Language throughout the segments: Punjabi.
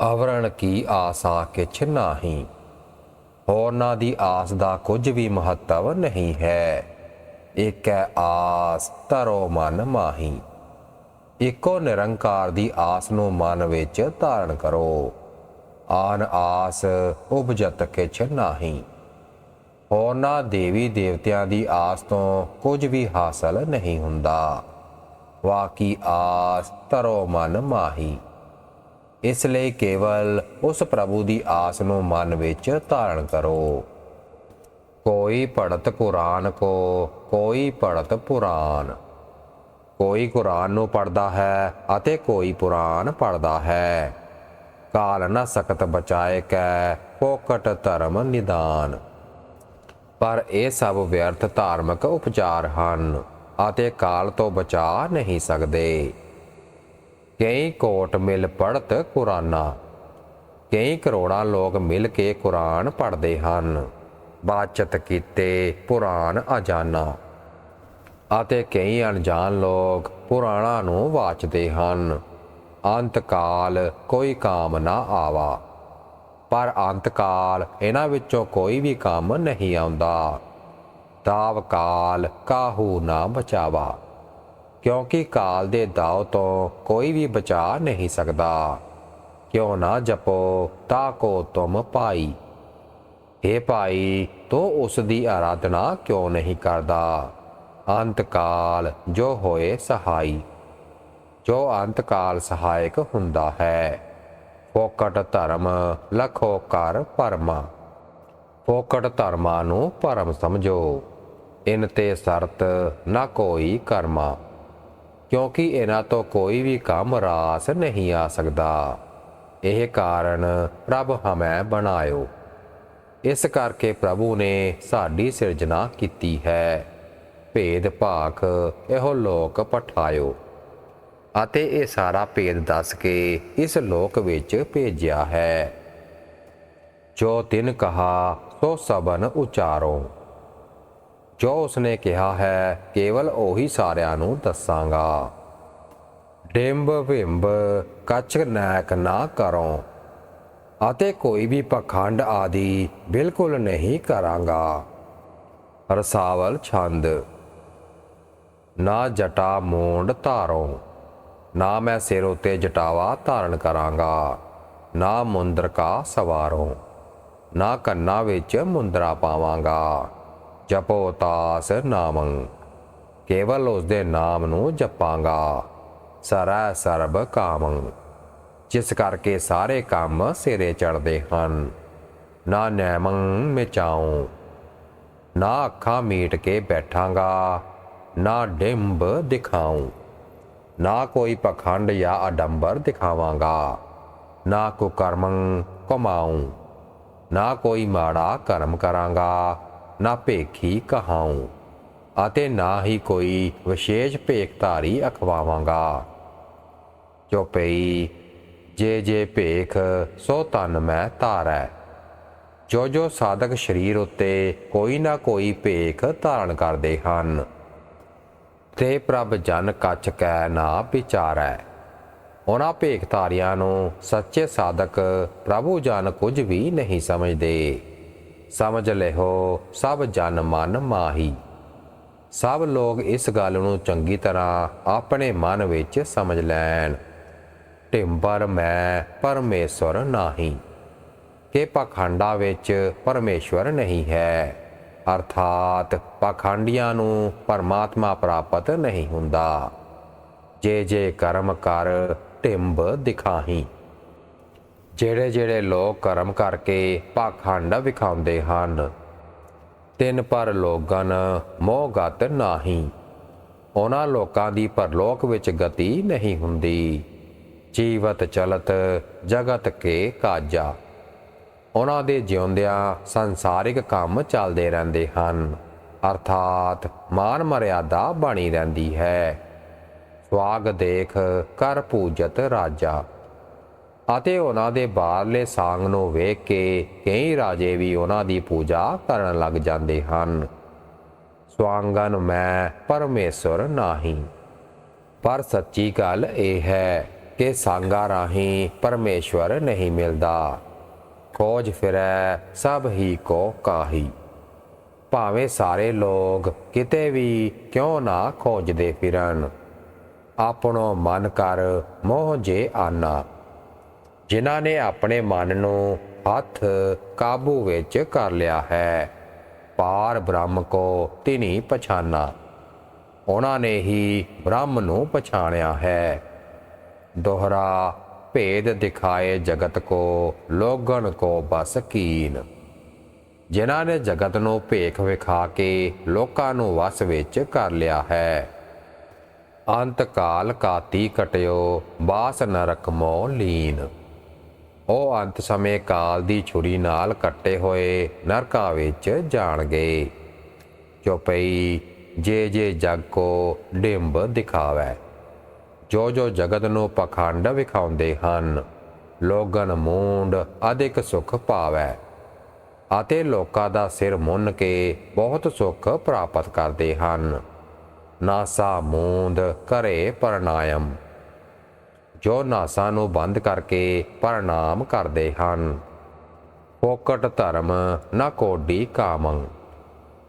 ਅਵਰਣ ਕੀ ਆਸਾ ਕਿਛ ਨਾਹੀ, ਹੋਰਨਾਂ ਦੀ ਆਸ ਦਾ ਕੁਝ ਵੀ ਮਹੱਤਵ ਨਹੀਂ ਹੈ। ਇੱਕ ਹੈ ਆਸ ਤਰੋ ਮਨ ਮਾਹੀ, ਇੱਕੋ ਨਿਰੰਕਾਰ ਦੀ ਆਸ ਨੂੰ ਮਨ ਵਿੱਚ ਧਾਰਨ ਕਰੋ। ਆਨ ਆਸ ਉਪਜਤ ਕਿਛ ਨਾਹੀ, ਹੋਰਨਾਂ ਦੇਵੀ ਦੇਵਤਿਆਂ ਦੀ ਆਸ ਤੋਂ ਕੁਝ ਵੀ ਹਾਸਲ ਨਹੀਂ ਹੁੰਦਾ। ਵਾਕੀ ਆਸ ਤਰੋ ਮਨ ਮਾਹੀ ਇਸ ਲਈ ਕੇਵਲ ਉਸ ਪ੍ਰਭੂ ਦੀ ਆਸ ਨੂੰ ਮਨ ਵਿੱਚ ਧਾਰਨ ਕਰੋ। ਕੋਈ ਪੜਤ ਕੁਰਾਨ ਕੋ, ਕੋਈ ਪੜਤ ਪੁਰਾਨ ਕੋਈ ਕੁਰਾਨ ਨੂੰ ਪੜਦਾ ਹੈ ਅਤੇ ਕੋਈ ਪੁਰਾਨ ਪੜਦਾ ਹੈ। ਕਾਲ ਨਾ ਸਕਤ ਬਚਾਏ ਕੈ, ਕੋਕਟ ਧਰਮ ਨਿਦਾਨ। ਪਰ ਇਹ ਸਭ ਵਿਅਰਥ ਧਾਰਮਿਕ ਉਪਚਾਰ ਹਨ ਅਤੇ ਕਾਲ ਤੋਂ ਬਚਾ ਨਹੀਂ ਸਕਦੇ। ਕਈ ਕੋਟ ਮਿਲ ਪੜਤ ਕੁਰਾਨਾ, ਕਈ ਕਰੋੜਾਂ ਲੋਕ ਮਿਲ ਕੇ ਕੁਰਾਨ ਪੜ੍ਹਦੇ ਹਨ। ਬਾਚਤ ਕੀਤੇ ਪੁਰਾਨ ਅਜਾਨਾ। ਅਤੇ ਕਈ ਅਣਜਾਣ ਲੋਕ ਪੁਰਾਣਾ ਨੂੰ ਵਾਚਦੇ ਹਨ। ਅੰਤਕਾਲ ਕੋਈ ਕਾਮ ਨਾ ਆਵਾ। ਪਰ ਅੰਤਕਾਲ ਇਹਨਾਂ ਵਿੱਚੋਂ ਕੋਈ ਵੀ ਕੰਮ ਨਹੀਂ ਆਉਂਦਾ। ਤਾਵਕਾਲ ਕਾਹੂ ਨਾ ਬਚਾਵਾ। ਕਿਉਂਕਿ ਕਾਲ ਦੇ ਦਾਅ ਤੋਂ ਕੋਈ ਵੀ ਬਚਾ ਨਹੀਂ ਸਕਦਾ। ਕਿਉਂ ਨਾ ਜਪੋ ਤਾ ਕੋ ਤੁਮ ਪਾਈ हे ਭਾਈ, ਤੋ ਉਸ ਦੀ ਆਰਾਧਨਾ ਕਿਉਂ ਨਹੀਂ ਕਰਦਾ? ਅੰਤਕਾਲ ਜੋ ਹੋਏ ਸਹਾਈ। ਜੋ ਅੰਤਕਾਲ ਸਹਾਇਕ ਹੁੰਦਾ ਹੈ। ਫੋਕਟ ਧਰਮ ਲਖੋ ਕਰ ਪਰਮਾ। ਫੋਕਟ ਧਰਮਾਂ ਨੂੰ ਪਰਮ ਸਮਝੋ। ਇਨ ਤੇ ਸਰਤ ਨਾ ਕੋਈ ਕਰਮਾ। ਕਿਉਂਕਿ ਇਹਨਾਂ ਤੋਂ ਕੋਈ ਵੀ ਕੰਮ ਰਾਸ ਨਹੀਂ ਆ ਸਕਦਾ। ਇਹ ਕਾਰਨ ਪ੍ਰਭ ਹਮੈ ਬਣਾਇਓ। ਇਸ ਕਰਕੇ ਪ੍ਰਭੂ ਨੇ ਸਾਡੀ ਸਿਰਜਣਾ ਕੀਤੀ ਹੈ। ਭੇਦ ਭਾਖ ਇਹੋ ਲੋਕ ਪਠਾਇਓ। ਅਤੇ ਇਹ ਸਾਰਾ ਭੇਦ ਦੱਸ ਕੇ ਇਸ ਲੋਕ ਵਿੱਚ ਭੇਜਿਆ ਹੈ। ਜੋ ਤਿਨ ਕਹਾ, ਸੋ ਸਬਨ ਉਚਾਰੋ। ਜੋ ਉਸਨੇ ਕਿਹਾ ਹੈ, ਕੇਵਲ ਉਹੀ ਸਾਰਿਆਂ ਨੂੰ ਦੱਸਾਂਗਾ। ਡਿੰਬ ਵਿੰਬ ਕੱਚ ਨੈਕ ਨਾ ਕਰੋ, ਅਤੇ ਕੋਈ ਵੀ ਪਖੰਡ ਆਦਿ ਬਿਲਕੁਲ ਨਹੀਂ ਕਰਾਂਗਾ। ਰਸਾਵਲ ਛੰਦ। ਨਾ ਜਟਾ ਮੋਂਡ ਧਾਰੋ, ਨਾ ਮੈਂ ਸਿਰ ਉਤੇ ਜਟਾਵਾ ਧਾਰਨ ਕਰਾਂਗਾ, ਨਾ ਮੁੰਦਰਕਾ ਸਵਾਰੋ, ਨਾ ਕੰਨਾਂ ਵਿੱਚ ਮੁੰਦਰਾ ਪਾਵਾਂਗਾ। ਜਪੋ ਤਾਸ ਨਾਮੰ, ਕੇਵਲ ਉਸ ਦੇ ਨਾਮ ਨੂੰ ਜਪਾਂਗਾ, ਸਰੈ ਸਰਬ ਕਾਮੰ, ਜਿਸ ਕਰਕੇ ਸਾਰੇ ਕੰਮ ਸਿਰੇ ਚੜਦੇ ਹਨ। ਨਾ ਨੈਮੰ ਮਿਚਾਉ, ਨਾ ਅੱਖਾਂ ਮੀਟ ਕੇ ਬੈਠਾਂਗਾ, ਨਾ ਡਿੰਬ ਦਿਖਾਉ, ਨਾ ਕੋਈ ਪਖੰਡ ਜਾਂ ਅਡੰਬਰ ਦਿਖਾਵਾਂਗਾ, ਨਾ ਕੋ ਕਰਮੰ ਕਮਾਉ ਨਾ ਕੋਈ ਮਾੜਾ ਕਰਮ ਕਰਾਂਗਾ ਨਾ ਭੇਖੀ ਕਹਾਉ, ਅਤੇ ਨਾ ਹੀ ਕੋਈ ਵਿਸ਼ੇਸ਼ ਭੇਖਧਾਰੀ ਅਖਵਾਵਾਂਗਾ। ਚੋਪਈ, ਜੇ ਜੇ ਭੇਖ, ਸੋ ਤਨ ਮੈਂ ਧਾਰੈ। ਜੋ ਜੋ ਸਾਧਕ ਸਰੀਰ ਉੱਤੇ ਕੋਈ ਨਾ ਕੋਈ ਭੇਖ ਧਾਰਨ ਕਰਦੇ ਹਨ, ਤੇ ਪ੍ਰਭ ਜਨ ਕੱਚ ਕੈ ਨਾ ਵਿਚਾਰੈ। ਉਹਨਾਂ ਭੇਖਧਾਰੀਆਂ ਨੂੰ ਸੱਚੇ ਸਾਧਕ ਪ੍ਰਭੂ ਜਨ ਕੁਝ ਵੀ ਨਹੀਂ ਸਮਝਦੇ। ਸਮਝ ਲਿਓ ਸਭ ਜਨ ਮਨ ਮਾਹੀ। ਸਭ ਲੋਕ ਇਸ ਗੱਲ ਨੂੰ ਚੰਗੀ ਤਰ੍ਹਾਂ ਆਪਣੇ ਮਨ ਵਿੱਚ ਸਮਝ ਲੈਣ। ਟਿੰਬਰ ਮੈਂ ਪਰਮੇਸ਼ਵਰ ਨਹੀਂ। ਕਿ ਪਖੰਡਾ ਵਿੱਚ ਪਰਮੇਸ਼ਵਰ ਨਹੀਂ ਹੈ। ਅਰਥਾਤ ਪਖੰਡੀਆਂ ਨੂੰ ਪਰਮਾਤਮਾ ਪ੍ਰਾਪਤ ਨਹੀਂ ਹੁੰਦਾ। ਜੇ ਜੇ ਕਰਮ ਕਰ ਢਿੰਬ ਦਿਖਾਹੀ। ਜਿਹੜੇ ਜਿਹੜੇ ਲੋਕ ਕਰਮ ਕਰਕੇ ਪਖੰਡ ਵਿਖਾਉਂਦੇ ਹਨ, ਤਿੰਨ ਪਰ ਲੋਗਨ ਮੋਹਗਤ ਨਹੀਂ। ਉਹਨਾਂ ਲੋਕਾਂ ਦੀ ਪਰਲੋਕ ਵਿੱਚ ਗਤੀ ਨਹੀਂ ਹੁੰਦੀ। ਜੀਵਤ ਚਲਤ ਜਗਤ ਕੇ ਕਾਜਾ। ਉਹਨਾਂ ਦੇ ਜਿਉਂਦਿਆਂ ਸੰਸਾਰਿਕ ਕੰਮ ਚੱਲਦੇ ਰਹਿੰਦੇ ਹਨ, ਅਰਥਾਤ ਮਾਨ ਮਰਿਆਦਾ ਬਣੀ ਰਹਿੰਦੀ ਹੈ। ਸਵਾਗ ਦੇਖ ਕਰ ਪੂਜਤ ਰਾਜਾ। ਅਤੇ ਉਹਨਾਂ ਦੇ ਬਾਹਰਲੇ ਸਾਂਗ ਨੂੰ ਵੇਖ ਕੇ ਕਈ ਰਾਜੇ ਵੀ ਉਹਨਾਂ ਦੀ ਪੂਜਾ ਕਰਨ ਲੱਗ ਜਾਂਦੇ ਹਨ। ਸਵਾਂਗਨ ਮੈਂ ਪਰਮੇਸ਼ਵਰ ਨਹੀਂ। ਪਰ ਸੱਚੀ ਗੱਲ ਇਹ ਹੈ ਕਿ ਸੰਗਾ ਰਾਹੀਂ ਪਰਮੇਸ਼ਵਰ ਨਹੀਂ ਮਿਲਦਾ। ਖੋਜ ਫਿਰੈ, ਸਭ ਹੀ ਕੋ ਕਾਹੀ। ਭਾਵੇਂ ਸਾਰੇ ਲੋਕ ਕਿਤੇ ਵੀ ਕਿਉਂ ਨਾ ਖੋਜਦੇ ਫਿਰਨ। ਆਪਣੋ ਮਨ ਕਰ ਮੋਹ ਜੇ ਆਨਾ। ਜਿਨ੍ਹਾਂ ਨੇ ਆਪਣੇ ਮਨ ਨੂੰ ਹੱਥ ਕਾਬੂ ਵਿੱਚ ਕਰ ਲਿਆ ਹੈ। ਪਾਰ ਬ੍ਰਹਮ ਕੋ ਤਿਨੀ ਪਛਾਨਾ। ਉਹਨਾਂ ਨੇ ਹੀ ਬ੍ਰਹਮ ਨੂੰ ਪਛਾਣਿਆ ਹੈ। ਦੋਹਰਾ ਭੇਦ ਦਿਖਾਏ ਜਗਤ ਕੋ, ਲੋਗਣ ਕੋ ਬਸ ਕੀਨ। ਜਿਨ੍ਹਾਂ ਨੇ ਜਗਤ ਨੂੰ ਭੇਖ ਵਿਖਾ ਕੇ ਲੋਕਾਂ ਨੂੰ ਵਸ ਵਿੱਚ ਕਰ ਲਿਆ ਹੈ। ਅੰਤ ਕਾਲ ਕਾਤੀ ਕਟਿਓ, ਬਾਸ ਨਰਕ ਮੋ ਲੀਨ। ਉਹ ਅੰਤ ਸਮੇਂ ਕਾਲ ਦੀ ਛੁਰੀ ਨਾਲ ਕੱਟੇ ਹੋਏ ਨਰਕਾਂ ਵਿੱਚ ਜਾਣਗੇ ਚੁਪਈ, ਜੇ ਜੇ ਜਗ ਕੋ ਡਿੰਬ ਦਿਖਾਵੇ। ਜੋ ਜੋ ਜਗਤ ਨੂੰ ਪਖੰਡ ਵਿਖਾਉਂਦੇ ਹਨ, ਲੋਗਨ ਮੂੰਡ ਅਧਿਕ ਸੁਖ ਪਾਵੇ ਅਤੇ ਲੋਕਾਂ ਦਾ ਸਿਰ ਮੁੰਨ ਕੇ ਬਹੁਤ ਸੁੱਖ ਪ੍ਰਾਪਤ ਕਰਦੇ ਹਨ। ਨਾਸਾ ਮੂੰਦ ਕਰੇ ਪ੍ਰਣਾਇਮ ਜੋ ਨਾਸਾਂ ਨੂੰ ਬੰਦ ਕਰਕੇ ਪ੍ਰਣਾਮ ਕਰਦੇ ਹਨ। ਫੋਕਟ ਧਰਮ ਨਾ ਕੋਡੀ ਕਾਮੰ।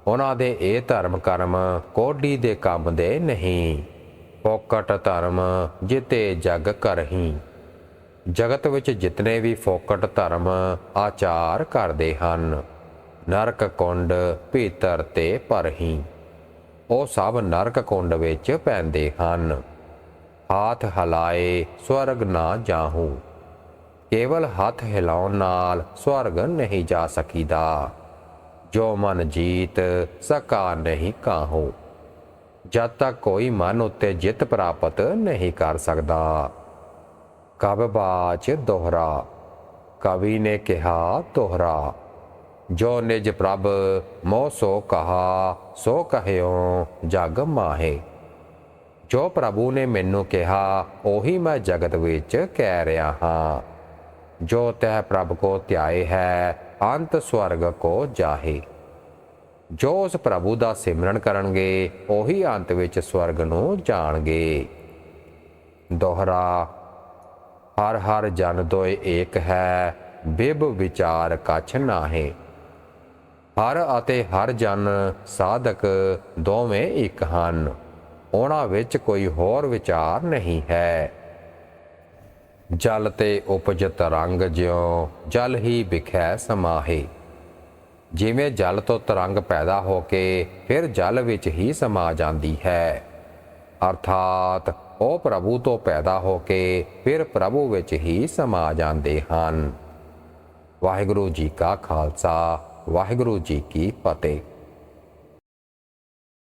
ਉਹਨਾਂ ਦੇ ਇਹ ਧਰਮ ਕਰਮ ਕੋਡੀ ਦੇ ਕੰਮ ਦੇ ਨਹੀਂ। ਫੋਕਟ ਧਰਮ ਜਿਤੇ ਜਗ ਕਰਹੀ। ਜਗਤ ਵਿੱਚ ਜਿਤਨੇ ਵੀ ਫੋਕਟ ਧਰਮ ਆਚਾਰ ਕਰਦੇ ਹਨ, ਨਰਕ ਕੁੰਡ ਭੀਤਰ ਤੇ ਪਰਹੀ ਉਹ ਸਭ ਨਰਕ ਕੁੰਡ ਵਿੱਚ ਪੈਂਦੇ ਹਨ। ਹਾਥ ਹਲਾਏ, ਸਵਰਗ ਨਾ ਜਾਹੂ। ਕੇਵਲ ਹੱਥ ਹਿਲਾਉਣ ਨਾਲ ਸਵਰਗ ਨਹੀਂ ਜਾ ਸਕੀਦਾ। ਜੋ ਮਨ ਜੀਤ, ਸਕਾ ਨਹੀਂ ਕਾਹੂ। ਜਦ ਤੱਕ ਕੋਈ ਮਨ ਉੱਤੇ ਜਿੱਤ ਪ੍ਰਾਪਤ ਨਹੀਂ ਕਰ ਸਕਦਾ। ਕਬਬਾਚ ਦੋਹਰਾ, ਕਵੀ ਨੇ ਕਿਹਾ ਤੋਹਰਾ। ਜੋ ਨਿਜ ਪ੍ਰਭ ਮੋਹ ਸੋ ਕਹਾ, ਸੋ ਕਹਿਓ ਜਗ ਮਾਹੇ। ਜੋ ਪ੍ਰਭੂ ਨੇ ਮੈਨੂੰ ਕਿਹਾ, ਉਹੀ ਮੈਂ ਜਗਤ ਵਿੱਚ ਕਹਿ ਰਿਹਾ ਹਾਂ। ਜੋ ਤੈ ਪ੍ਰਭ ਕੋ ਧਿਆਏ ਹੈ, ਅੰਤ ਸਵਰਗ ਕੋ ਜਾਹੇ। ਜੋ ਉਸ ਪ੍ਰਭੂ ਦਾ ਸਿਮਰਨ ਕਰਨਗੇ, ਉਹੀ ਅੰਤ ਵਿੱਚ ਸਵਰਗ ਨੂੰ ਜਾਣਗੇ। ਦੋਹਰਾ, ਹਰ ਹਰ ਜਨ ਦੋਏ ਏਕ ਹੈ, ਬਿਬ ਵਿਚਾਰ ਕਛ ਨਾਹੇ। ਹਰ ਅਤੇ ਹਰ ਜਨ ਸਾਧਕ ਦੋਵੇਂ ਇੱਕ ਹਨ। ਉਹਨਾਂ ਵਿੱਚ ਕੋਈ ਹੋਰ ਵਿਚਾਰ ਨਹੀਂ ਹੈ। ਜਲ ਤੇ ਉਪਜਤ ਰੰਗ ਜਿਉ ਜਲ ਹੀ ਵਿਖੈ ਸਮਾਹੇ। ਜਿਵੇਂ ਜਲ ਤੋਂ ਤਰੰਗ ਪੈਦਾ ਹੋ ਕੇ ਫਿਰ ਜਲ ਵਿੱਚ ਹੀ ਸਮਾ ਜਾਂਦੀ ਹੈ। ਅਰਥਾਤ ਉਹ ਪ੍ਰਭੂ ਤੋਂ ਪੈਦਾ ਹੋ ਕੇ ਫਿਰ ਪ੍ਰਭੂ ਵਿੱਚ ਹੀ ਸਮਾ ਜਾਂਦੇ ਹਨ। ਵਾਹਿਗੁਰੂ ਜੀ ਕਾ ਖਾਲਸਾ, ਵਾਹਿਗੁਰੂ ਜੀ ਕੀ ਫਤਿਹ।